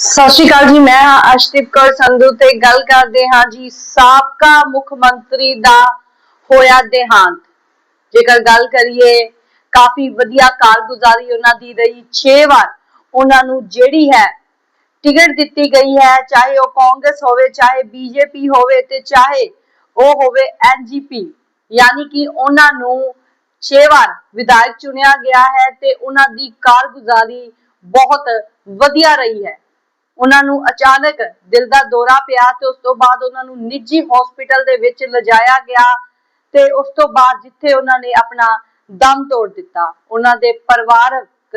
ਸਤਿ ਸ਼੍ਰੀ ਅਕਾਲ ਜੀ, ਮੈਂ ਹਾਂ ਅਸ਼ਦੀਪ ਕੌਰ ਸੰਧੂ ਤੇ ਗੱਲ ਕਰਦੇ ਹਾਂ ਜੀ, ਸਾਬਕਾ ਮੁੱਖ ਮੰਤਰੀ ਦਾ ਹੋਇਆ ਦੇਹਾਂਤ। ਜੇਕਰ ਗੱਲ ਕਰੀਏ, ਕਾਫੀ ਵਧੀਆ ਕਾਰਗੁਜ਼ਾਰੀ ਉਹਨਾਂ ਦੀ ਰਹੀ 6 ਵਾਰ ਉਹਨਾਂ ਨੂੰ ਜਿਹੜੀ ਹੈ ਟਿਕਟ ਦਿੱਤੀ ਗਈ ਹੈ, ਚਾਹੇ ਉਹ ਕਾਂਗਰਸ ਹੋਵੇ, ਚਾਹੇ ਬੀਜੇਪੀ ਹੋਵੇ ਤੇ ਚਾਹੇ ਉਹ ਹੋਵੇ ਐਨਜੀਪੀ, ਯਾਨੀ ਕਿ ਉਹਨਾਂ ਨੂੰ 6 ਵਾਰ ਵਿਧਾਇਕ ਚੁਣਿਆ ਗਿਆ ਹੈ ਤੇ ਉਹਨਾਂ ਦੀ ਕਾਰਗੁਜ਼ਾਰੀ ਬਹੁਤ ਵਧੀਆ ਰਹੀ ਹੈ। ਉਹਨਾਂ ਨੂੰ ਅਚਾਨਕ ਦਿਲ ਦਾ ਦੌਰਾ ਪਿਆ ਤੇ ਉਸ ਤੋਂ ਬਾਅਦ ਉਹਨਾਂ ਨੂੰ ਨਿੱਜੀ ਹਸਪੀਟਲ ਦੇ ਵਿੱਚ ਲਿਜਾਇਆ ਗਿਆ ਤੇ ਉਸ ਤੋਂ ਬਾਅਦ ਜਿੱਥੇ ਉਹਨਾਂ ਨੇ ਆਪਣਾ ਦਮ ਤੋੜ ਦਿੱਤਾ, ਉਹਨਾਂ ਦੇ ਪਰਿਵਾਰਕ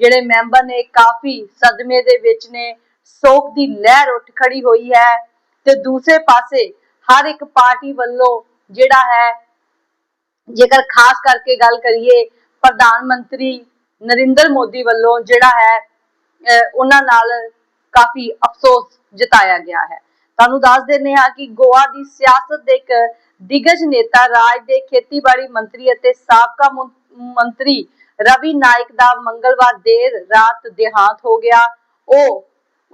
ਜਿਹੜੇ ਮੈਂਬਰ ਨੇ ਕਾਫੀ ਸਦਮੇ ਦੇ ਵਿੱਚ ਨੇ ਸੋਗ ਦੀ ਲਹਿਰ ਉੱਠ ਖੜੀ ਹੋਈ ਹੈ ਤੇ ਦੂਸਰੇ ਪਾਸੇ ਹਰ ਇੱਕ ਪਾਰਟੀ ਵੱਲੋਂ ਜਿਹੜਾ ਹੈ, ਜੇਕਰ ਖਾਸ ਕਰਕੇ ਗੱਲ ਕਰੀਏ ਪ੍ਰਧਾਨ ਮੰਤਰੀ ਨਰਿੰਦਰ ਮੋਦੀ ਵੱਲੋਂ ਜਿਹੜਾ ਹੈ, ਅਹ ਉਹਨਾਂ ਨਾਲ ਕਾਫੀ ਅਫਸੋਸ ਜਤਾਇਆ ਗਿਆ ਹੈ। ਤੁਹਾਨੂੰ ਦੱਸ ਦਿੰਦੇ ਹਾਂ ਕਿ ਗੋਆ ਦੀ ਸਿਆਸਤ ਦੇ ਇੱਕ ਦਿਗਜ ਨੇਤਾ, ਰਾਜ ਦੇ ਖੇਤੀਬਾੜੀ ਮੰਤਰੀ ਅਤੇ ਸਾਬਕਾ ਮੰਤਰੀ ਰਵੀ ਨਾਇਕ ਦਾ ਮੰਗਲਵਾਰ ਦੇਰ ਰਾਤ ਦੇਹਾਂਤ ਹੋ ਗਿਆ। ਉਹ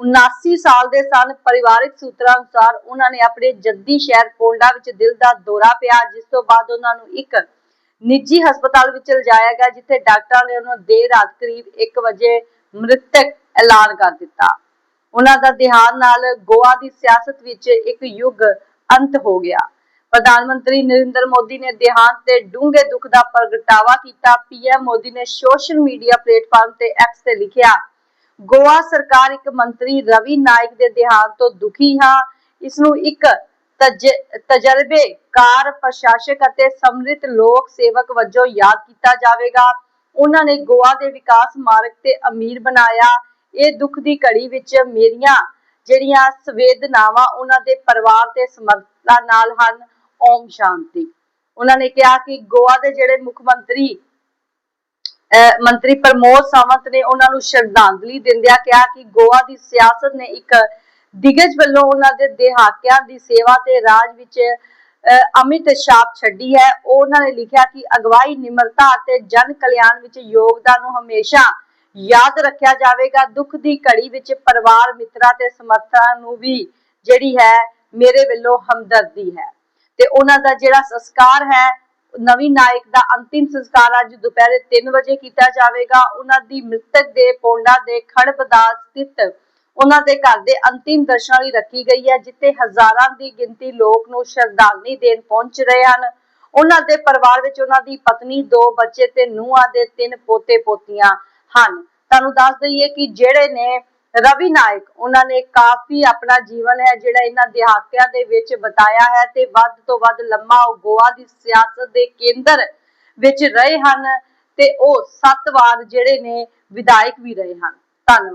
79 ਸਾਲ ਦੇ ਸਨ। ਪਰਿਵਾਰਕ ਸੂਤਰਾਂ ਅਨੁਸਾਰ ਉਹਨਾਂ ਨੇ ਆਪਣੇ ਜੱਦੀ ਸ਼ਹਿਰ ਪੋਂਡਾ ਵਿੱਚ ਦਿਲ ਦਾ ਦੌਰਾ ਪਿਆ, ਜਿਸ ਤੋਂ ਬਾਅਦ ਉਹਨਾਂ ਨੂੰ ਇੱਕ ਨਿੱਜੀ ਹਸਪਤਾਲ ਵਿੱਚ ਲਿਜਾਇਆ ਗਿਆ, ਜਿੱਥੇ ਡਾਕਟਰਾਂ ਨੇ ਉਹਨਾਂ ਨੂੰ ਦੇਰ ਰਾਤ ਕਰੀਬ 1 ਵਜੇ ਮ੍ਰਿਤਕ ਐਲਾਨ ਕਰ ਦਿੱਤਾ। ਉਹਨਾਂ ਦਾ ਦੇਹਾਂਤ ਨਾਲ ਗੋਆ ਦੀ ਸਿਆਸਤ ਵਿੱਚ ਇੱਕ ਯੁੱਗ ਅੰਤ ਹੋ ਗਿਆ। ਪ੍ਰਧਾਨ ਮੰਤਰੀ ਨਰਿੰਦਰ ਮੋਦੀ ਨੇ ਦੇਹਾਂਤ ਤੇ ਡੂੰਘੇ ਦੁੱਖ ਦਾ ਪ੍ਰਗਟਾਵਾ ਕੀਤਾ। ਪੀਐਮ ਮੋਦੀ ਨੇ ਸੋਸ਼ਲ ਮੀਡੀਆ ਪਲੇਟਫਾਰਮ ਤੇ ਐਕਸ ਤੇ ਲਿਖਿਆ, ਗੋਆ ਸਰਕਾਰ ਇੱਕ ਮੰਤਰੀ ਰਵੀ ਨਾਇਕ ਦੇ ਦੇਹਾਂਤ ਤੋਂ ਦੁਖੀ ਹਾਂ। ਇਸ ਨੂੰ ਇੱਕ ਤਜਰਬੇਕਾਰ ਪ੍ਰਸ਼ਾਸਕ ਅਤੇ ਸਮਰਿੱਧ ਲੋਕ ਸੇਵਕ ਵਜੋਂ ਯਾਦ ਕੀਤਾ ਜਾਵੇਗਾ। ਉਹਨਾਂ ਨੇ ਗੋਆ ਦੇ ਵਿਕਾਸ ਮਾਰਗ ਤੇ ਅਮੀਰ ਬਣਾਇਆ। ਇਹ ਦੁੱਖ ਦੀ ਘੜੀ ਵਿੱਚ ਮੇਰੀਆਂ ਜਿਹੜੀਆਂ ਸੰਵੇਦਨਾਵਾਂ ਉਹਨਾਂ ਦੇ ਪਰਿਵਾਰ ਤੇ ਸਮਰਥਾ ਨਾਲ ਹਨ, ਓਮ ਸ਼ਾਂਤੀ। ਉਹਨਾਂ ਨੇ ਕਿਹਾ ਕਿ ਗੋਆ ਦੇ ਜਿਹੜੇ ਮੁੱਖ ਮੰਤਰੀ ਮੰਤਰੀ ਪ੍ਰਮੋਦ ਸਾਵੰਤ ਨੇ ਉਹਨਾਂ ਨੂੰ ਸ਼ਰਧਾਂਜਲੀ ਦਿੰਦਿਆਂ ਕਿਹਾ ਕਿ ਗੋਆ ਦੀ ਸਿਆਸਤ ਨੇ ਇੱਕ ਦਿਗਜ ਵੱਲੋਂ ਉਹਨਾਂ ਦੇ ਦਿਹਾਕਿਆਂ ਦੀ ਸੇਵਾ ਤੇ ਰਾਜ ਵਿੱਚ ਅਮਿਤ ਛਾਪ ਛੱਡੀ ਹੈ। ਉਹਨਾਂ ਨੇ ਲਿਖਿਆ ਕਿ ਅਗਵਾਈ ਨਿਮਰਤਾ ਅਤੇ ਜਨ ਕਲਿਆਣ ਵਿੱਚ ਯੋਗਦਾਨ ਨੂੰ ਹਮੇਸ਼ਾ ਯਾਦ ਰੱਖਿਆ ਜਾਵੇਗਾ ਦੁੱਖ ਦੀ ਘੜੀ ਵਿੱਚ ਪਰਿਵਾਰ ਮਿੱਤਰਾਂ ਤੇ ਸਮਰਥਕਾਂ ਨੂੰ ਵੀ ਜਿਹੜੀ ਹੈ ਮੇਰੇ ਵੱਲੋਂ ਹਮਦਰਦੀ ਹੈ। ਤੇ ਉਹਨਾਂ ਦਾ ਜਿਹੜਾ ਸੰਸਕਾਰ ਹੈ, ਨਵੀਂ ਨਾਇਕ ਦਾ ਅੰਤਿਮ ਸੰਸਕਾਰ ਅੱਜ ਦੁਪਹਿਰੇ 3 ਵਜੇ ਕੀਤਾ ਜਾਵੇਗਾ। ਉਹਨਾਂ ਦੀ ਮ੍ਰਿਤਕ ਦੇ ਪੋਂਡਾ ਦੇ ਖੜਬਦਾ ਸਥਿਤ ਉਹਨਾਂ ਦੇ ਘਰ ਦੇ ਅੰਤਿਮ ਦਰਸ਼ਨਾਂ ਲਈ ਰੱਖੀ ਗਈ ਹੈ, ਜਿੱਥੇ ਹਜ਼ਾਰਾਂ ਦੀ ਗਿਣਤੀ ਲੋਕ ਨੂੰ ਸ਼ਰਧਾਂਜਲੀ ਦੇਣ ਪਹੁੰਚ ਰਹੇ ਹਨ। ਉਹਨਾਂ ਦੇ ਪਰਿਵਾਰ ਵਿੱਚ ਉਹਨਾਂ ਦੀ ਪਤਨੀ, ਦੋ ਬੱਚੇ ਤੇ ਨੂੰਹਾਂ ਦੇ ਤਿੰਨ ਪੋਤੇ ਪੋਤੀਆਂ ਹਨ। ਤੁਹਾਨੂੰ ਦੱਸ ਦਈਏ ਕਿ ਜਿਹੜੇ ਨੇ ਰਵੀ ਨਾਇਕ, ਉਹਨਾਂ ਨੇ ਕਾਫੀ ਆਪਣਾ ਜੀਵਨ ਹੈ, ਜਿਹੜਾ ਇਹਨਾਂ ਦਿਹਾਕਿਆਂ ਦੇ ਵਿੱਚ ਬਤਾਇਆ ਹੈ ਤੇ ਵੱਧ ਤੋਂ ਵੱਧ ਲੰਮਾ ਉਹ ਗੋਆ ਦੀ ਸਿਆਸਤ ਦੇ ਕੇਂਦਰ ਵਿੱਚ ਰਹੇ ਹਨ ਤੇ ਉਹ ਸੱਤ ਵਾਰ ਜਿਹੜੇ ਨੇ ਵਿਧਾਇਕ ਵੀ ਰਹੇ ਹਨ। ਧੰਨਵਾਦ।